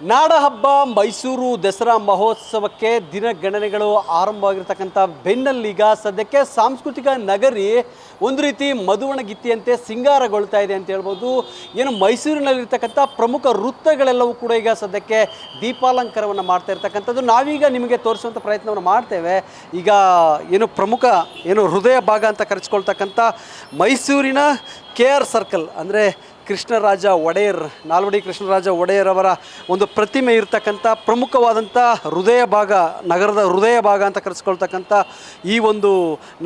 ನಾಡಹಬ್ಬ ಮೈಸೂರು ದಸರಾ ಮಹೋತ್ಸವಕ್ಕೆ ದಿನಗಣನೆಗಳು ಆರಂಭವಾಗಿರ್ತಕ್ಕಂಥ ಬೆನ್ನಲ್ಲೀಗ ಸದ್ಯಕ್ಕೆ ಸಾಂಸ್ಕೃತಿಕ ನಗರಿ ಒಂದು ರೀತಿ ಮಧುವಣಗಿತ್ತಿಯಂತೆ ಸಿಂಗಾರಗೊಳ್ತಾ ಇದೆ ಅಂತ ಹೇಳ್ಬೋದು. ಏನು ಮೈಸೂರಿನಲ್ಲಿರ್ತಕ್ಕಂಥ ಪ್ರಮುಖ ವೃತ್ತಗಳೆಲ್ಲವೂ ಕೂಡ ಈಗ ಸದ್ಯಕ್ಕೆ ದೀಪಾಲಂಕಾರವನ್ನು ಮಾಡ್ತಾ ಇರ್ತಕ್ಕಂಥದ್ದು. ನಾವೀಗ ನಿಮಗೆ ತೋರಿಸುವಂಥ ಪ್ರಯತ್ನವನ್ನು ಮಾಡ್ತೇವೆ. ಈಗ ಏನು ಪ್ರಮುಖ ಏನು ಹೃದಯ ಭಾಗ ಅಂತ ಕರೆಸ್ಕೊಳ್ತಕ್ಕಂಥ ಮೈಸೂರಿನ ಕೆ ಆರ್ ಸರ್ಕಲ್ ಅಂದರೆ ಕೃಷ್ಣರಾಜ ಒಡೆಯರ್, ನಾಲ್ವಡಿ ಕೃಷ್ಣರಾಜ ಒಡೆಯರ್ ಒಂದು ಪ್ರತಿಮೆ ಇರತಕ್ಕಂಥ ಪ್ರಮುಖವಾದಂಥ ಹೃದಯ ಭಾಗ, ನಗರದ ಹೃದಯ ಭಾಗ ಅಂತ ಕರೆಸ್ಕೊಳ್ತಕ್ಕಂಥ ಈ ಒಂದು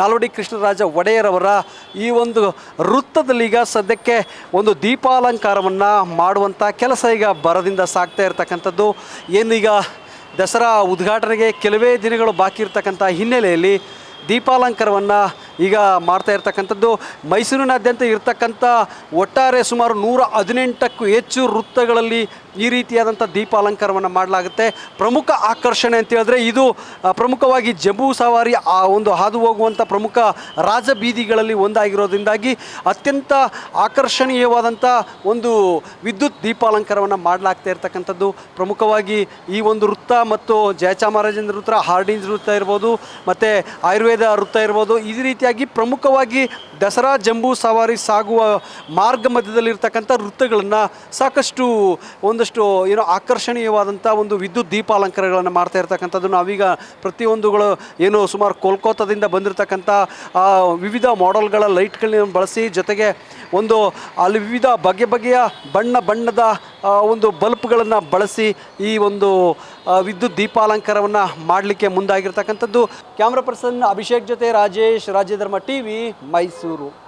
ನಾಲ್ವಡಿ ಕೃಷ್ಣರಾಜ ಒಡೆಯರ್ ಈ ಒಂದು ವೃತ್ತದಲ್ಲಿ ಈಗ ಸದ್ಯಕ್ಕೆ ಒಂದು ದೀಪಾಲಂಕಾರವನ್ನು ಮಾಡುವಂಥ ಕೆಲಸ ಈಗ ಬರದಿಂದ ಸಾಗ್ತಾ ಇರತಕ್ಕಂಥದ್ದು. ಏನೀಗ ದಸರಾ ಉದ್ಘಾಟನೆಗೆ ಕೆಲವೇ ದಿನಗಳು ಬಾಕಿ ಇರತಕ್ಕಂಥ ಹಿನ್ನೆಲೆಯಲ್ಲಿ ದೀಪಾಲಂಕಾರವನ್ನು ಈಗ ಮಾಡ್ತಾ ಇರ್ತಕ್ಕಂಥದ್ದು ಮೈಸೂರಿನಾದ್ಯಂತ ಇರತಕ್ಕಂಥ ಒಟ್ಟಾರೆ ಸುಮಾರು ನೂರ ಹದಿನೆಂಟಕ್ಕೂ ಹೆಚ್ಚು ವೃತ್ತಗಳಲ್ಲಿ ಈ ರೀತಿಯಾದಂಥ ದೀಪಾಲಂಕಾರವನ್ನು ಮಾಡಲಾಗುತ್ತೆ. ಪ್ರಮುಖ ಆಕರ್ಷಣೆ ಅಂತ ಹೇಳಿದ್ರೆ ಇದು ಪ್ರಮುಖವಾಗಿ ಜಂಬೂ ಸವಾರಿ, ಆ, ಒಂದು ಹಾದು ಹೋಗುವಂಥ ಪ್ರಮುಖ ರಾಜಬೀದಿಗಳಲ್ಲಿ ಒಂದಾಗಿರೋದ್ರಿಂದಾಗಿ ಅತ್ಯಂತ ಆಕರ್ಷಣೀಯವಾದಂಥ ಒಂದು ವಿದ್ಯುತ್ ದೀಪಾಲಂಕಾರವನ್ನು ಮಾಡಲಾಗ್ತಾ ಇರ್ತಕ್ಕಂಥದ್ದು. ಪ್ರಮುಖವಾಗಿ ಈ ಒಂದು ವೃತ್ತ ಮತ್ತು ಜಯಚಾಮರಾಜೇಂದ್ರ ವೃತ್ತ ಹಾರ್ಡಿನ್ಸ್ ವೃತ್ತ ಇರ್ಬೋದು, ಮತ್ತು ಆಯುರ್ವೇದ ವೃತ್ತ ಇರ್ಬೋದು, ಈ ರೀತಿಯಾಗಿ ಪ್ರಮುಖವಾಗಿ ದಸರಾ ಜಂಬೂ ಸವಾರಿ ಸಾಗುವ ಮಾರ್ಗ ಮಧ್ಯದಲ್ಲಿರ್ತಕ್ಕಂಥ ವೃತ್ತಗಳನ್ನು ಸಾಕಷ್ಟು ಒಂದಷ್ಟು, ಏನೋ ಆಕರ್ಷಣೀಯವಾದಂಥ ಒಂದು ವಿದ್ಯುತ್ ದೀಪಾಲಂಕಾರಗಳನ್ನು ಮಾಡ್ತಾ ಇರ್ತಕ್ಕಂಥದ್ದು. ನಾವೀಗ ಪ್ರತಿಯೊಂದುಗಳು ಏನು ಸುಮಾರು ಕೋಲ್ಕತ್ತಾದಿಂದ ಬಂದಿರತಕ್ಕಂಥ ವಿವಿಧ ಮಾಡೆಲ್ಗಳ ಲೈಟ್ಗಳನ್ನ ಬಳಸಿ ಜೊತೆಗೆ ಒಂದು ಅಲ್ಲಿ ವಿವಿಧ ಬಗೆ ಬಗೆಯ ಬಣ್ಣ ಬಣ್ಣದ ಒಂದು ಬಲ್ಪ್ಗಳನ್ನು ಬಳಸಿ ಈ ಒಂದು ವಿದ್ಯುತ್ ದೀಪಾಲಂಕಾರವನ್ನು ಮಾಡಲಿಕ್ಕೆ ಮುಂದಾಗಿರ್ತಕ್ಕಂಥದ್ದು. ಕ್ಯಾಮ್ರಾ ಪರ್ಸನ್ ಅಭಿಷೇಕ್ ಜೊತೆ ರಾಜೇಶ್, ರಾಜ್ಯಧರ್ಮ ಟಿ ವಿ ಮೈಸೂರು.